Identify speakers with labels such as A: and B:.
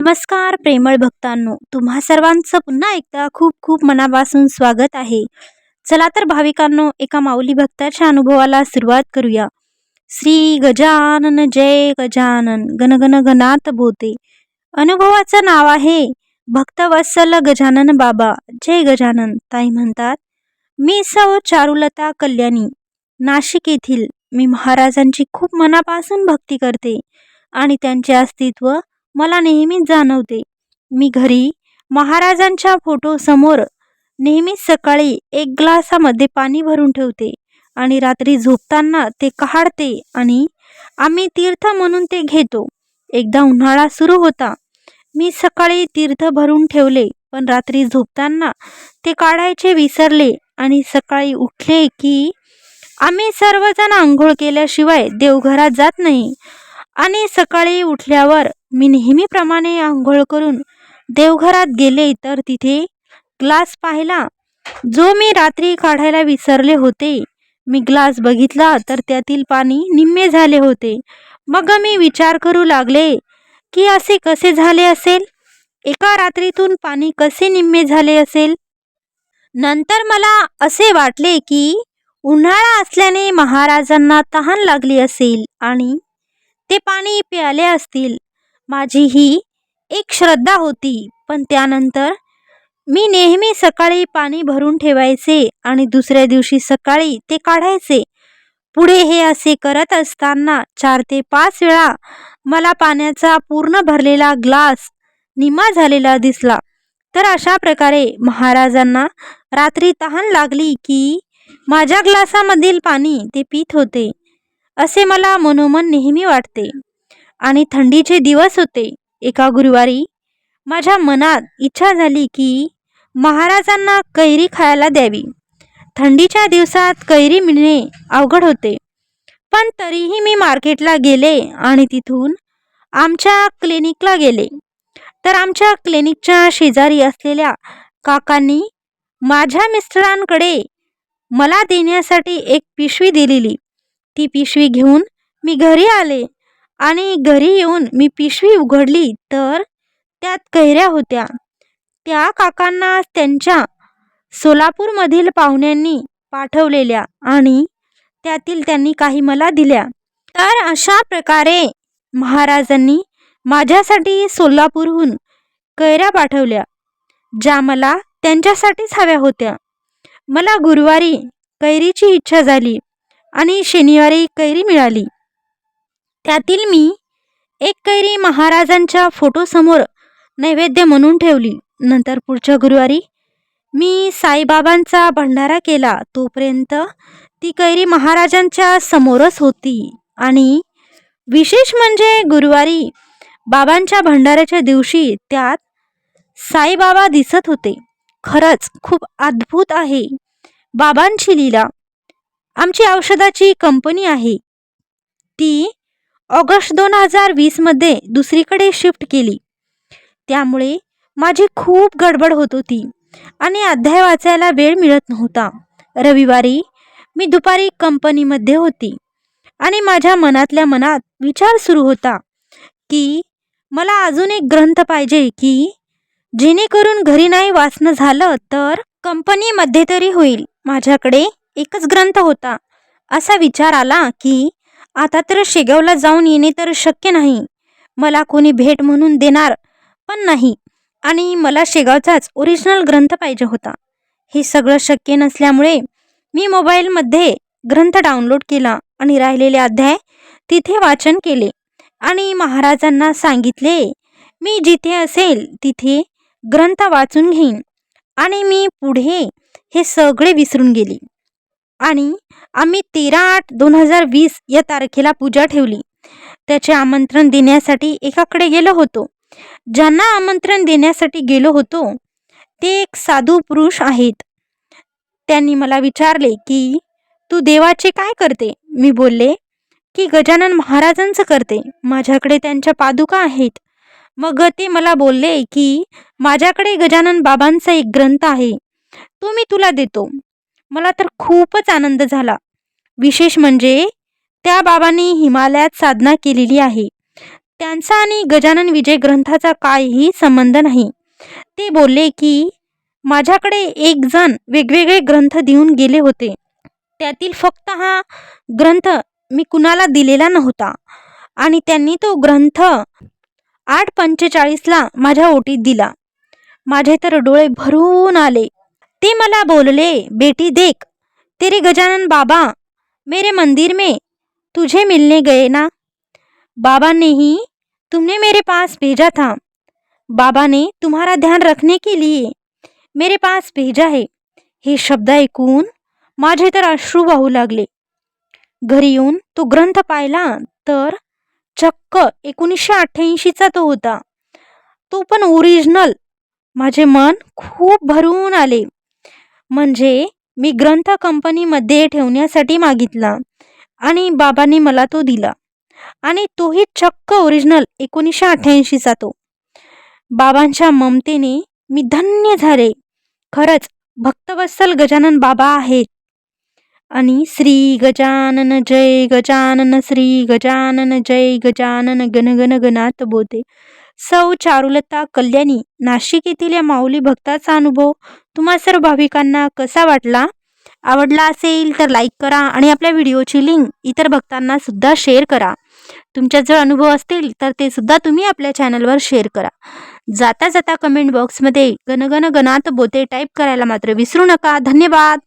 A: नमस्कार प्रेमळ भक्तांनो. तुम्हा सर्वांचं पुन्हा एकदा खूप खूप मनापासून स्वागत आहे. चला तर भाविकांनो एका माऊली भक्ताच्या अनुभवाला सुरुवात करूया. श्री गजानन जय गजानन गणगण गणात बोते. अनुभवाचं नाव आहे भक्तवत्सल गजानन बाबा. जय गजानन ताई म्हणतात. मी सौ चारुलता कल्याणी नाशिक येथील. मी महाराजांची खूप मनापासून भक्ती करते आणि त्यांचे अस्तित्व मला नेहमीच जाणवते. मी घरी महाराजांच्या फोटोसमोर नेहमीच सकाळी एक ग्लासामध्ये पाणी भरून ठेवते आणि रात्री झोपताना ते काढते आणि आम्ही तीर्थ म्हणून ते घेतो. एकदा उन्हाळा सुरू होता. मी सकाळी तीर्थ भरून ठेवले पण रात्री झोपताना ते काढायचे विसरले आणि सकाळी उठले की आम्ही सर्वजण आंघोळ केल्याशिवाय देवघरात जात नाही. आणि सकाळी उठल्यावर मी नेहमीप्रमाणे आंघोळ करून देवघरात गेले तर तिथे ग्लास पाहिला. जो मी रात्री काढायला विसरले होते मी ग्लास बघितला तर त्यातील पाणी निम्मे झाले होते. मग मी विचार करू लागले की असे कसे झाले असेल? एका रात्रीतून पाणी कसे निम्मे झाले असेल? नंतर मला असे वाटले की उन्हाळा असल्याने महाराजांना तहान लागली असेल आणि ते पाणी प्याले असतील. माझी ही एक श्रद्धा होती पण त्यानंतर मी नेहमी सकाळी पाणी भरून ठेवायचे आणि दुसऱ्या दिवशी सकाळी ते काढायचे. पुढे हे असे करत असताना चार ते पाच वेळा मला पाण्याचा पूर्ण भरलेला ग्लास निमा झालेला दिसला. तर अशा प्रकारे महाराजांना रात्री तहान लागली की माझ्या ग्लासामधील पाणी ते पीत होते. असे मला मनोमन नेहमी वाटते. आणि थंडीचे दिवस होते एका गुरुवारी. माझ्या मनात इच्छा झाली की महाराजांना कैरी खायला द्यावी. थंडीच्या दिवसात कैरी मिळणे अवघड होते. पण तरीही मी मार्केटला गेले आणि तिथून आमच्या क्लिनिकला गेले. तर आमच्या क्लिनिकच्या शेजारी असलेल्या काकांनी माझ्या मिस्टरांकडे मला देण्यासाठी एक पिशवी दिलेली. ती पिशवी घेऊन मी घरी आले. आणि घरी येऊन मी पिशवी उघडली तर त्यात कैऱ्या होत्या. त्या काकांना त्यांच्या सोलापूरमधील पाहुण्यांनी पाठवलेल्या आणि त्यातील त्यांनी काही मला दिल्या. तर अशा प्रकारे महाराजांनी माझ्यासाठी सोलापूरहून कैऱ्या पाठवल्या ज्या मला त्यांच्यासाठीच हव्या होत्या. मला गुरुवारी कैरीची इच्छा झाली. आणि शनिवारी कैरी मिळाली. त्यातील मी एक कैरी महाराजांच्या फोटोसमोर नैवेद्य म्हणून ठेवली. नंतर पुढच्या गुरुवारी मी साईबाबांचा भंडारा केला. तोपर्यंत ती कैरी महाराजांच्या समोरच होती. आणि विशेष म्हणजे गुरुवारी बाबांच्या भंडाऱ्याच्या दिवशी त्यात साईबाबा दिसत होते. खरंच खूप अद्भुत आहे. बाबांची लीला आमची औषधाची कंपनी आहे. ती ऑगस्ट दोन हजार वीसमध्ये दुसरीकडे शिफ्ट केली. त्यामुळे माझी खूप गडबड होत होती आणि अध्याय वाचायला वेळ मिळत नव्हता. रविवारी मी दुपारी कंपनीमध्ये होती आणि माझ्या मनातल्या मनात विचार सुरू होता की मला अजून एक ग्रंथ पाहिजे की जेणेकरून घरी नाही वाचणं झालं तर कंपनीमध्ये तरी होईल. माझ्याकडे एकच ग्रंथ होता. असा विचार आला की आता तर शेगावला जाऊन येणे तर शक्य नाही. मला कोणी भेट म्हणून देणार पण नाही आणि मला शेगावचाच ओरिजिनल ग्रंथ पाहिजे होता. हे सगळं शक्य नसल्यामुळे मी मोबाईलमध्ये ग्रंथ डाउनलोड केला आणि राहिलेले अध्याय तिथे वाचन केले आणि महाराजांना सांगितले मी जिथे असेल तिथे ग्रंथ वाचून घेईन. आणि मी पुढे हे सगळे विसरून गेले. आणि आम्ही तेरा आठ दोन हजार वीस या तारखेला पूजा ठेवली. त्याचे आमंत्रण देण्यासाठी एकाकडे गेलो होतो. ज्यांना आमंत्रण देण्यासाठी गेलो होतो ते एक साधू पुरुष आहेत. त्यांनी मला विचारले की तू देवाचे काय करते? मी बोलले की गजानन महाराजांचं करते. माझ्याकडे त्यांच्या पादुका आहेत. मग ते मला बोलले की माझ्याकडे गजानन बाबांचा एक ग्रंथ आहे. तो मी तुला देतो. मला तर खूपच आनंद झाला. विशेष म्हणजे त्या बाबांनी हिमालयात साधना केलेली आहे. त्यांचा आणि गजानन विजय ग्रंथाचा काहीही संबंध नाही. ते बोलले की माझ्याकडे एक जण वेगवेगळे ग्रंथ देऊन गेले होते. त्यातील फक्त हा ग्रंथ मी कुणाला दिलेला नव्हता. आणि त्यांनी तो ग्रंथ आठ पंचेचाळीसला माझ्या ओटीत दिला. माझे तर डोळे भरून आले. ते मला बोलले बेटी देख तेरे गजानन बाबा मेरे मंदिर में तुझे मिलने गए ना? बाबा ने ही तुमने मेरे पास भेजा था। बाबा ने तुम्हारा ध्यान रखने के लिए मेरे पास भेजा है। हे शब्द ऐकून माझे तर अश्रू वाहू लागले। घरी येऊन तो ग्रंथ पाहिला तर चक्क एकोणीसशे अठ्ठ्याऐंशीचा तो होता। तो पण ओरिजिनल माझे मन खूप भरून आले. म्हणजे मी ग्रंथ कंपनीमध्ये ठेवण्यासाठी मागितला आणि बाबांनी मला तो दिला. आणि तोही चक्क ओरिजिनल एकोणीसशे अठ्ठ्याऐंशीचा तो. बाबांच्या ममतेने मी धन्य झाले. खरंच भक्तवत्सल गजानन बाबा आहेत. आणि श्री गजानन जय गजानन श्री गजानन जय गजानन गणगण गणात बोते सौ चारुलता कल्याणी नाशिक येथील या माऊली भक्ताचा अनुभव तुम्हा सर्व भाविकांना कसा वाटला? आवडला असेल तर लाईक करा आणि आपल्या व्हिडिओची लिंक इतर भक्तांना सुद्धा शेअर करा. तुमच्या जर अनुभव असतील तर ते सुद्धा तुम्ही आपल्या चॅनलवर शेअर करा. जाता जाता कमेंट बॉक्समध्ये गणगण गणात बोते टाईप करायला मात्र विसरू नका. धन्यवाद!